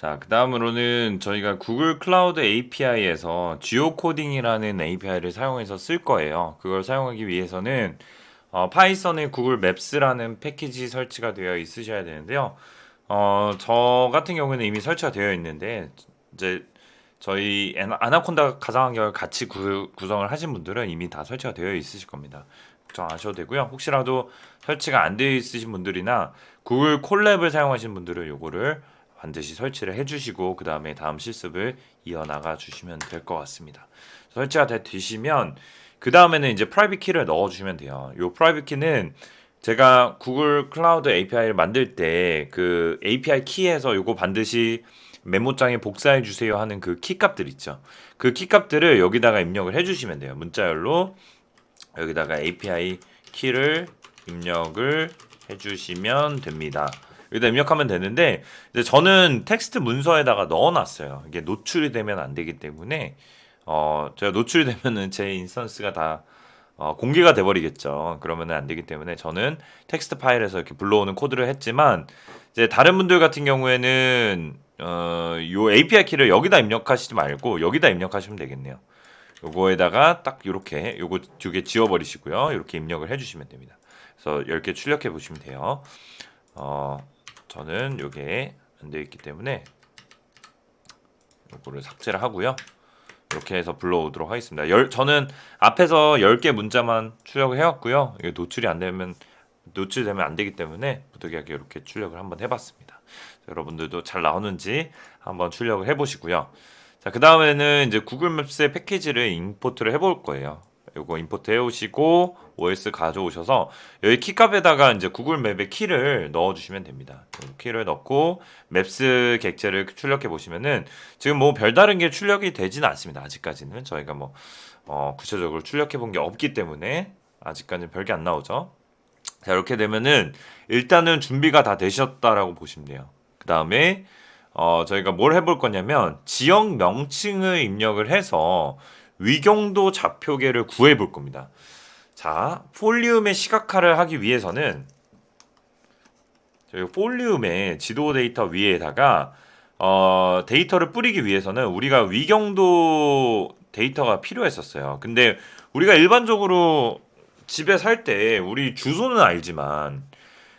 자, 그 다음으로는 저희가 구글 클라우드 API에서 지오코딩이라는 API를 사용해서 쓸 거예요. 그걸 사용하기 위해서는 어, 파이썬의 구글 맵스라는 패키지 설치가 되어 있으셔야 되는데요. 어, 저 같은 경우는 이미 설치가 되어 있는데 이제 저희 아나콘다 가상환경을 같이 구, 구성을 하신 분들은 이미 다 설치가 되어 있으실 겁니다. 걱정 안 하셔도 되고요. 혹시라도 설치가 안 되어 있으신 분들이나 구글 콜랩을 사용하신 분들은 요거를 반드시 설치를 해주시고 그 다음에 다음 실습을 이어나가 주시면 될 것 같습니다. 설치가 되, 되시면 그 다음에는 이제 프라이빗 키를 넣어주시면 돼요. 요 프라이빗 키는 제가 구글 클라우드 API를 만들 때 그 API 키에서 요거 반드시 메모장에 복사해 주세요 하는 그 키 값들 있죠. 그 키 값들을 여기다가 입력을 해 주시면 돼요. 문자열로 여기다가 API 키를 입력을 해 주시면 됩니다. 여기다 입력하면 되는데 이제 저는 텍스트 문서에다가 넣어놨어요. 이게 노출이 되면 안 되기 때문에 어 제가 노출이 되면은 제 인스턴스가 다 어, 공개가 돼버리겠죠. 그러면은 안 되기 때문에 저는 텍스트 파일에서 이렇게 불러오는 코드를 했지만 이제 다른 분들 같은 경우에는 어, 요 API 키를 여기다 입력하시지 말고 여기다 입력하시면 되겠네요. 요거에다가 딱 요렇게 요거 두 개 지워버리시고요. 이렇게 입력을 해주시면 됩니다. 그래서 10개 출력해 보시면 돼요. 어, 저는 요게 안 되어 있기 때문에 요거를 삭제를 하고요. 이렇게 해서 불러오도록 하겠습니다. 열, 저는 앞에서 10개 문자만 출력을 해왔고요. 이게 노출이 안 되면 노출되면 안 되기 때문에 부득이하게 이렇게 출력을 한번 해봤습니다. 여러분들도 잘 나오는지 한번 출력을 해보시고요. 자, 그 다음에는 이제 구글 맵스의 패키지를 임포트를 해볼 거예요. 요거 임포트 해오시고 OS 가져오셔서 여기 키값에다가 이제 구글 맵의 키를 넣어주시면 됩니다. 요 키를 넣고 맵스 객체를 출력해 보시면은 지금 뭐 별다른 게 출력이 되지는 않습니다. 아직까지는 저희가 뭐 어, 구체적으로 출력해 본 게 없기 때문에 아직까지는 별게 안 나오죠. 자 이렇게 되면은 일단은 준비가 다 되셨다라고 보시면 돼요. 그 다음에 어, 저희가 뭘 해볼 거냐면 지역 명칭을 입력을 해서 위경도 좌표계를 구해 볼 겁니다. 자, 폴리움의 시각화를 하기 위해서는 저희 폴리움의 지도 데이터 위에다가 어, 데이터를 뿌리기 위해서는 우리가 위경도 데이터가 필요했었어요. 근데 우리가 일반적으로 집에 살 때 우리 주소는 알지만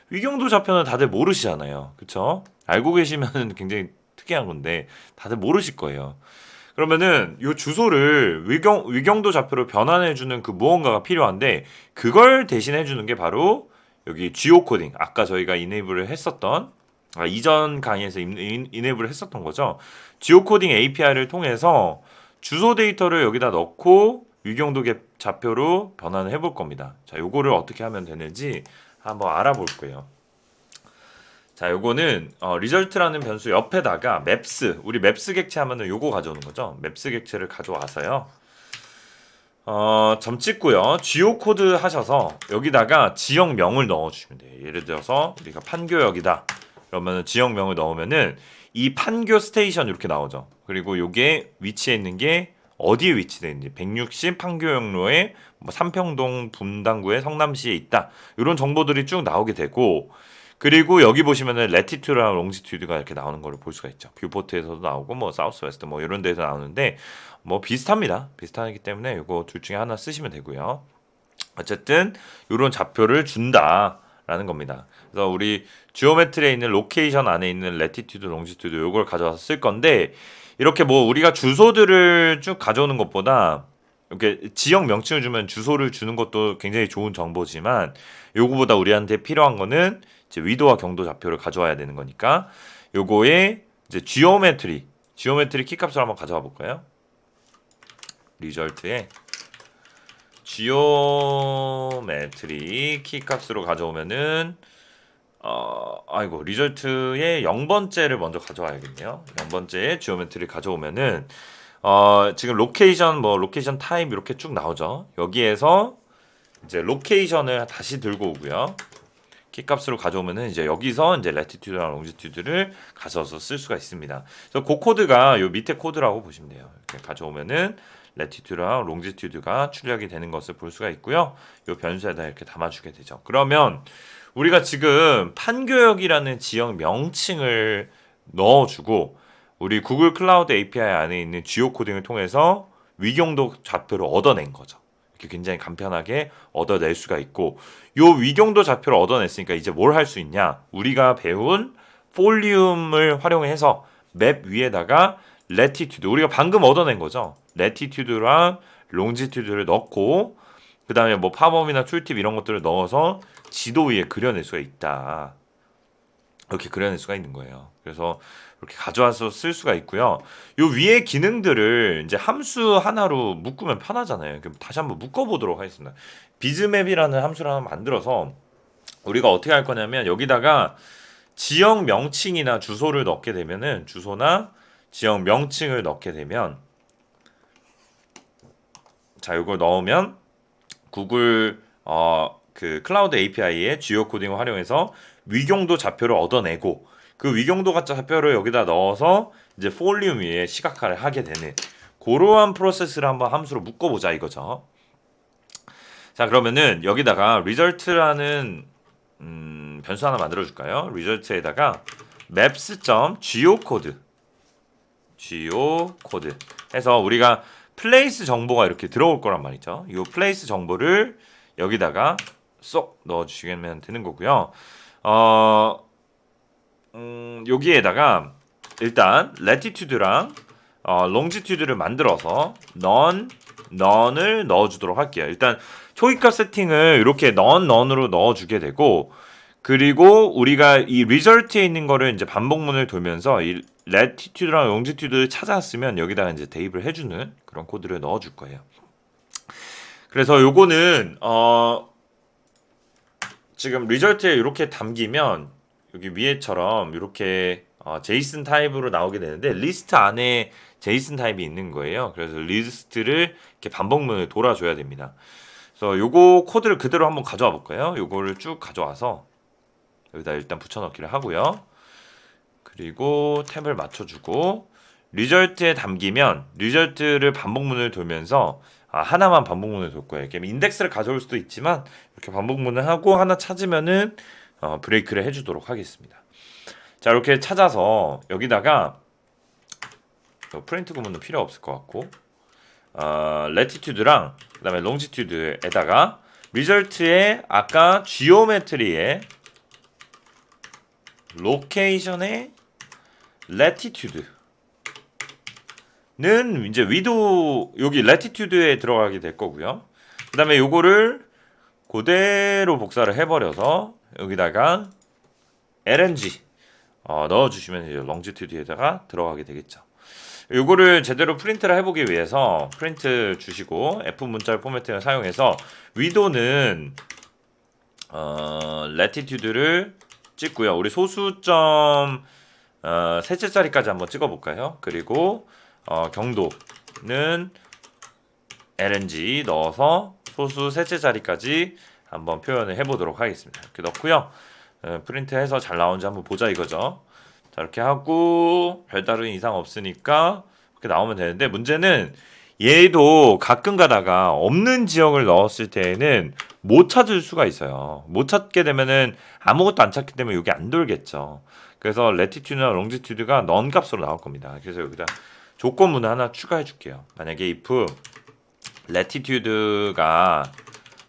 위경도 좌표는 다들 모르시잖아요. 그쵸? 알고 계시면 굉장히 특이한 건데 다들 모르실 거예요. 그러면은 이 주소를 위경 위경도 좌표로 변환해 주는 그 무언가가 필요한데 그걸 대신해 주는 게 바로 여기 지오 코딩 아까 저희가 이네이블을 했었던 아, 이전 강의에서 인- 이네이블을 했었던 거죠. 지오 코딩 API를 통해서 주소 데이터를 여기다 넣고 위경도 개- 좌표로 변환을 해볼 겁니다. 자, 요거를 어떻게 하면 되는지 한번 알아볼 거예요. 자, 요거는 어, 리절트라는 변수 옆에다가 맵스, 우리 맵스 객체 하면은 요거 가져오는 거죠. 맵스 객체를 가져와서요. 어, 점 찍고요. 지오 코드 하셔서 여기다가 지역명을 넣어 주시면 돼요. 예를 들어서 우리가 판교역이다. 그러면은 지역명을 넣으면은 이 판교 스테이션 이렇게 나오죠. 그리고 요게 위치해 있는 게 어디에 위치되어 있는지 160 판교역로에 뭐 삼평동 분당구에 성남시에 있다. 이런 정보들이 쭉 나오게 되고 그리고 여기 보시면은 레티튜드랑 롱지튜드가 이렇게 나오는 걸볼 수가 있죠. 뷰포트에서도 나오고 뭐 사우스 웨스트 뭐 이런 데서 나오는데 뭐 비슷합니다. 비슷하기 때문에 이거 둘 중에 하나 쓰시면 되고요. 어쨌든 이런 좌표를 준다 라는 겁니다. 그래서 우리 지오메트리에 있는 로케이션 안에 있는 레티튜드, 롱지튜드 이걸 가져와서 쓸 건데 이렇게 뭐 우리가 주소들을 쭉 가져오는 것보다 이렇게 지역 명칭을 주면 주소를 주는 것도 굉장히 좋은 정보지만 요거보다 우리한테 필요한 거는 이제 위도와 경도 좌표를 가져와야 되는 거니까 요거에 이제 지오메트리 지오메트리 키값을 한번 가져와 볼까요? 리절트에 지오메트리 키값으로 가져오면은 어 아이고 리절트의 0번째를 먼저 가져와야겠네요. 0번째에 지오메트리 가져오면은 어 지금 로케이션 뭐 로케이션 타입 이렇게 쭉 나오죠. 여기에서 이제 로케이션을 다시 들고 오고요. 키값으로 가져오면은 이제 여기서 이제 레티튜드랑 롱지튜드를 가져서 쓸 수가 있습니다. 그래서 그 코드가 요 밑에 코드라고 보시면 돼요. 이렇게 가져오면은 레티튜드랑 롱지튜드가 출력이 되는 것을 볼 수가 있고요. 요 변수에다 이렇게 담아주게 되죠. 그러면 우리가 지금 판교역이라는 지역 명칭을 넣어주고 우리 구글 클라우드 API 안에 있는 지오 코딩을 통해서 위경도 좌표를 얻어낸 거죠. 굉장히 간편하게 얻어낼 수가 있고 요 위경도 좌표를 얻어냈으니까 이제 뭘 할 수 있냐? 우리가 배운 폴리움을 활용해서 맵 위에다가 레티튜드 우리가 방금 얻어낸 거죠. 레티튜드랑 롱지튜드를 넣고 그다음에 뭐 팝업이나 툴팁 이런 것들을 넣어서 지도 위에 그려낼 수가 있다. 이렇게 그려낼 수가 있는 거예요. 그래서 이렇게 가져와서 쓸 수가 있고요. 요 위에 기능들을 이제 함수 하나로 묶으면 편하잖아요. 그럼 다시 한번 묶어보도록 하겠습니다. 비즈맵이라는 함수를 하나 만들어서 우리가 어떻게 할 거냐면 여기다가 지역 명칭이나 주소를 넣게 되면은 주소나 지역 명칭을 넣게 되면 자 이걸 넣으면 구글 어 그 클라우드 API의 지오 코딩을 활용해서 위경도 좌표를 얻어내고 그 위경도 가짜 좌표를 여기다 넣어서 이제 폴리움 위에 시각화를 하게 되는 그러한 프로세스를 한번 함수로 묶어보자 이거죠. 자 그러면은 여기다가 result라는 음, 변수 하나 만들어 줄까요? result에다가 maps.geocode geocode 해서 우리가 플레이스 정보가 이렇게 들어올 거란 말이죠. 이 플레이스 정보를 여기다가 쏙 넣어 주시면 되는 거고요. 어, 음, 여기에다가 일단 latitude랑 어, longitude를 만들어서 none, none을 넣어주도록 할게요. 일단 초기값 세팅을 이렇게 none, none으로 넣어주게 되고 그리고 우리가 이 result에 있는 거를 이제 반복문을 돌면서 이 latitude랑 longitude를 찾았으면 여기다가 이제 대입을 해주는 그런 코드를 넣어줄 거예요. 그래서 요거는 어 지금 리절트에 이렇게 담기면 여기 위에처럼 이렇게 어, 제이슨 타입으로 나오게 되는데 리스트 안에 제이슨 타입이 있는 거예요. 그래서 리스트를 이렇게 반복문을 돌아줘야 됩니다. 그래서 요거 코드를 그대로 한번 가져와 볼까요? 요거를 쭉 가져와서 여기다 일단 붙여넣기를 하고요. 그리고 탭을 맞춰주고 리절트에 담기면 리절트를 반복문을 돌면서 아, 하나만 반복문을 돌 거예요. 이렇게 인덱스를 가져올 수도 있지만 이렇게 반복문을 하고 하나 찾으면은 어, 브레이크를 해주도록 하겠습니다. 자 이렇게 찾아서 여기다가 어, 프린트 구문은 필요 없을 것 같고 어, 레티튜드랑 그다음에 롱지튜드에다가 리절트에 아까 지오메트리에 로케이션의 레티튜드 는 이제 위도 여기 레티튜드에 들어가게 될 거고요. 그다음에 요거를 그대로 복사를 해버려서 여기다가 lng 어, 넣어주시면 이제 롱지튜드에다가 들어가게 되겠죠. 요거를 제대로 프린트를 해보기 위해서 프린트 주시고 F 문자 포매팅을 사용해서 위도는 어, 레티튜드를 찍고요. 우리 소수점 어, 셋째 자리까지 한번 찍어볼까요? 그리고 어, 경도는 lng 넣어서 소수 셋째 자리까지 한번 표현을 해보도록 하겠습니다. 이렇게 넣고요. 어, 프린트해서 잘 나오는지 한번 보자 이거죠. 자 이렇게 하고 별다른 이상 없으니까 이렇게 나오면 되는데 문제는 얘도 가끔 가다가 없는 지역을 넣었을 때에는 못 찾을 수가 있어요. 못 찾게 되면은 아무것도 안 찾기 때문에 여기 안 돌겠죠. 그래서 레티튜드나 롱지튜드가 넌 값으로 나올 겁니다. 그래서 여기다 조건문을 하나 추가해 줄게요. 만약에 if latitude가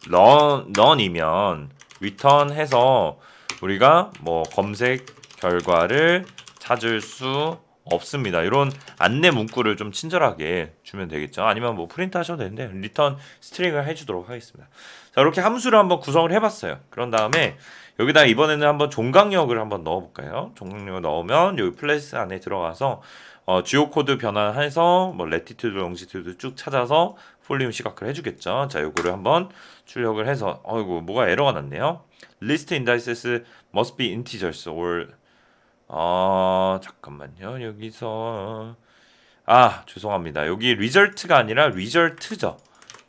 none, none이면 return 해서 우리가 뭐 검색 결과를 찾을 수 없습니다. 이런 안내 문구를 좀 친절하게 주면 되겠죠. 아니면 뭐 프린트 하셔도 되는데 리턴 스트링을 해주도록 하겠습니다. 자 이렇게 함수를 한번 구성을 해봤어요. 그런 다음에 여기다 이번에는 한번 종강역을 한번 넣어볼까요? 종강역을 넣으면 여기 플래스 안에 들어가서 어, 지오 코드 변환해서 뭐 레티튜드, 롱지튜드 쭉 찾아서 폴리움 시각화를 해주겠죠. 자, 요거를 한번 출력을 해서 어이구 뭐가 에러가 났네요. List indices must be integers or 아 잠깐만요 여기서 아 죄송합니다 여기 result가 아니라 result죠.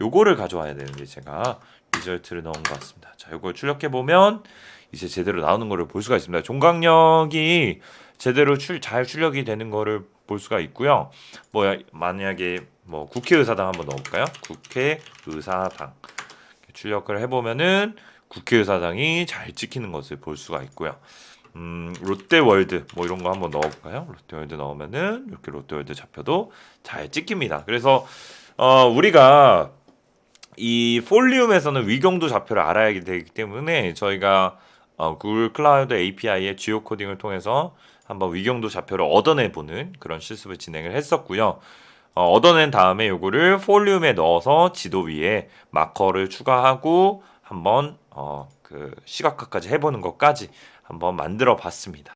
요거를 가져와야 되는데 제가 result를 넣은 것 같습니다. 자, 요걸 출력해 보면 이제 제대로 나오는 거를 볼 수가 있습니다. 종강역이 제대로 출, 잘 출력이 되는 거를 볼 수가 있고요. 뭐 만약에 뭐 국회의사당 한번 넣어볼까요? 국회의사당 출력을 해보면은 국회의사당이 잘 찍히는 것을 볼 수가 있고요. 음, 롯데월드 뭐 이런 거 한번 넣어볼까요? 롯데월드 넣으면은 이렇게 롯데월드 좌표도 잘 찍힙니다. 그래서 어, 우리가 이 폴리움에서는 위경도 좌표를 알아야 되기 때문에 저희가 어, 구글 클라우드 API의 지오 코딩을 통해서 한번 위경도 좌표를 얻어내 보는 그런 실습을 진행을 했었고요. 어, 얻어낸 다음에 요거를 폴리움에 넣어서 지도 위에 마커를 추가하고 한번 어, 그 시각화까지 해보는 것까지 한번 만들어 봤습니다.